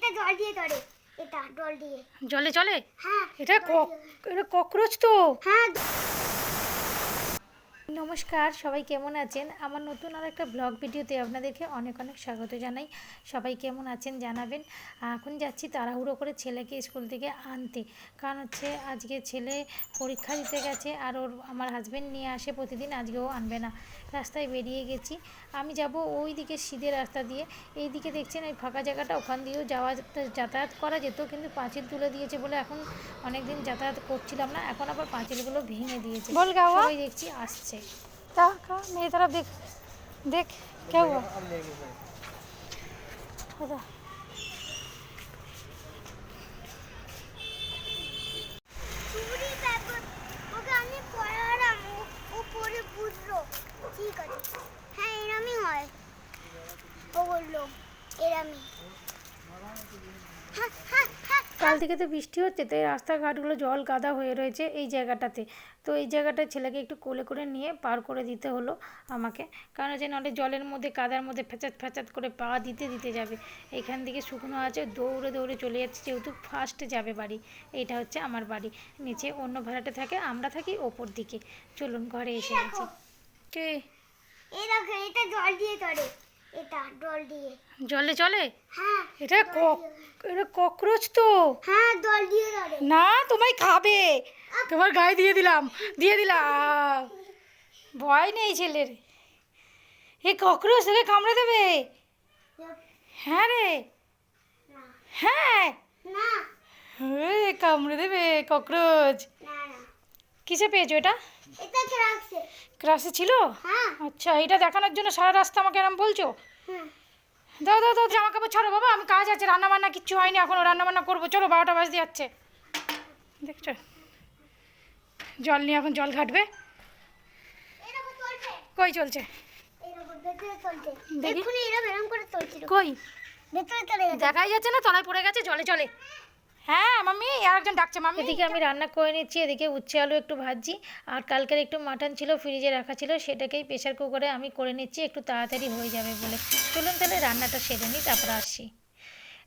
এটা জল দিয়ে ধরে। এটা জল দিয়ে। জলে চলে হ্যাঁ এটা কক এটা ককরোচ তো? হ্যাঁ নমস্কার সবাই কেমন আছেন? আমার নতুন আর একটা ব্লগ ভিডিওতে আপনাদেরকে অনেক অনেক স্বাগত জানাই। সবাই কেমন আছেন জানাবেন। এখন যাচ্ছি তাড়াহুড়ো করে ছেলেকে স্কুল থেকে আনতে। কারণ হচ্ছে আজকে ছেলে পরীক্ষা দিতে গেছে আর ওর আমার হাজব্যান্ড নিয়ে আসে প্রতিদিন আজকেও আনবে না। রাস্তায় বেরিয়ে গেছি। আমি যাব ওই দিকে সিধে রাস্তা দিয়ে। এই দিকে দেখছেন ওই ফাঁকা জায়গাটা ওখান দিয়েও যাওয়া যাতায়াত করা যেত কিন্তু পাঁচিল তুলে দিয়েছে বলে এখন অনেকদিন যাতায়াত করছিলাম না এখন আবার পাঁচিলগুলো ভেঙে দিয়েছে। সবাই দেখছি আসছে। क्या कहा मेरी तरफ देख देख क्या हुआ बता চুরি ব্যাপার ওকে আমি পড়ালাম ও ও পড়ে বুঝলো ঠিক আছে হ্যাঁ এরামই হয় ও বললো এরামই হ্যাঁ হ্যাঁ হ্যাঁ কাল থেকে তো বৃষ্টি হচ্ছে তাই রাস্তাঘাটগুলো জল কাদা হয়ে রয়েছে এই জায়গাটাতে তো এই জায়গাটায় ছেলেকে একটু কোলে করে নিয়ে পার করে দিতে হলো আমাকে কারণ যে নাহলে জলের মধ্যে কাদার মধ্যে ফ্যাচাত ফ্যাচাত করে পা দিতে দিতে যাবে এখান থেকে শুকনো আছে দৌড়ে দৌড়ে চলে যাচ্ছে যেহেতু ফার্স্টে যাবে বাড়ি এইটা হচ্ছে আমার বাড়ি নিচে অন্য ভাড়াটা থাকে আমরা থাকি ওপর দিকে চলুন ঘরে এসে গেছি কে এটা জল দিয়ে ধরে এটা জল দিয়ে। জলে চলে হ্যাঁ এটা এটা ককরোচ তো? হ্যাঁ জল দিয়ে না তোমায় খাবে। তোমার গায়ে দিয়ে দিলাম দিয়ে দিলাম। ভয় নেই ছেলের। এ ককরোচ তোকে কামড়ে দেবে? হ্যাঁ রে। হ্যাঁ। না। কামড়ে দেবে ককরোচ। কিসে পেয়েছ এটা? ক্রাসে ছিল? হ্যাঁ। আচ্ছা এটা দেখানোর জন্য সারা রাস্তা আমাকে এরম বলছো? হুম দাও দাও দাও জামা কাপড় ছাড়ো বাবা আমি কাজ আছে রান্না বান্না কিচ্ছু হয়নি এখনও রান্না বান্না করব। চলো বারোটা বাজতে যাচ্ছে। দেখছ? জল নিয়ে এখন জল ঘাটবে। কই চলছে? দেখাই যাচ্ছে না তলায় পড়ে গেছে জলে চলে হ্যাঁ মাম্মি আর একজন ডাকছে, মাম্মি। এদিকে আমি রান্না করে নিচ্ছি, এদিকে উচ্ছে আলু একটু ভাজছি, আর কালকের একটু মাটন ছিল ফ্রিজে রাখা ছিল, সেটাকেই প্রেশার কুকারে আমি করে নিচ্ছি, একটু তাড়াতাড়ি হয়ে যাবে বলে। চলুন তাহলে রান্নাটা সেরে নিই, তারপর আসছি।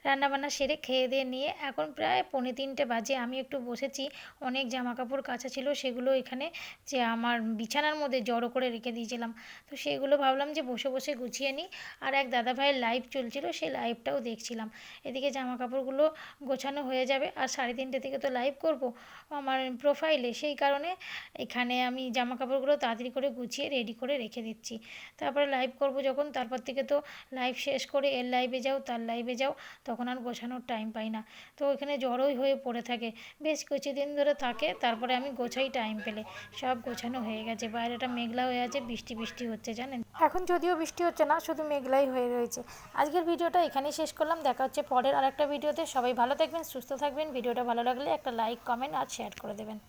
রান্নাবান্না সেরে খেয়ে দিয়ে নিয়ে এখন প্রায় পৌনে তিনটে বাজে। আমি একটু বসেছি, অনেক জামা কাপড় কাচা ছিল, সেগুলো এখানে যে আমার বিছানার মধ্যে জড়ো করে রেখে দিয়েছিলাম। তো সেগুলো ভাবলাম যে বসে বসে গুছিয়ে নিই। আর এক দাদা ভাইয়ের লাইভ চলছিল, সেই লাইভটাও দেখছিলাম। এদিকে জামা কাপড়গুলো গোছানো হয়ে যাবে, আর সাড়ে তিনটে থেকে তো লাইভ করব আমার প্রোফাইলে সেই কারণে এখানে আমি জামা কাপড়গুলো তাড়াতাড়ি করে গুছিয়ে রেডি করে রেখে দিচ্ছি। তারপরে লাইভ করব যখন, তারপর থেকে তো লাইভ শেষ করে এর লাইভে যাও, তার লাইভে যাও। তখন আর গোছানোর টাইম পাই না। তো ওখানে জড়োই হয়ে পড়ে থাকে। বেশ কিছুদিন ধরে থাকে, তারপরে আমি গোছাই টাইম পেলে। সব গোছানো হয়ে গেছে। বাইরেটা মেঘলা হয়ে আছে, বৃষ্টি বৃষ্টি হচ্ছে, জানেন? এখন যদিও বৃষ্টি হচ্ছে না, শুধু মেঘলাই হয়ে রয়েছে। আজকের ভিডিওটা এখানেই শেষ করলাম। দেখা হচ্ছে পরের আরেকটা ভিডিওতে। সবাই ভালো থাকবেন, সুস্থ থাকবেন। ভিডিওটা ভালো লাগলে একটা লাইক কমেন্ট আর শেয়ার করে দেবেন।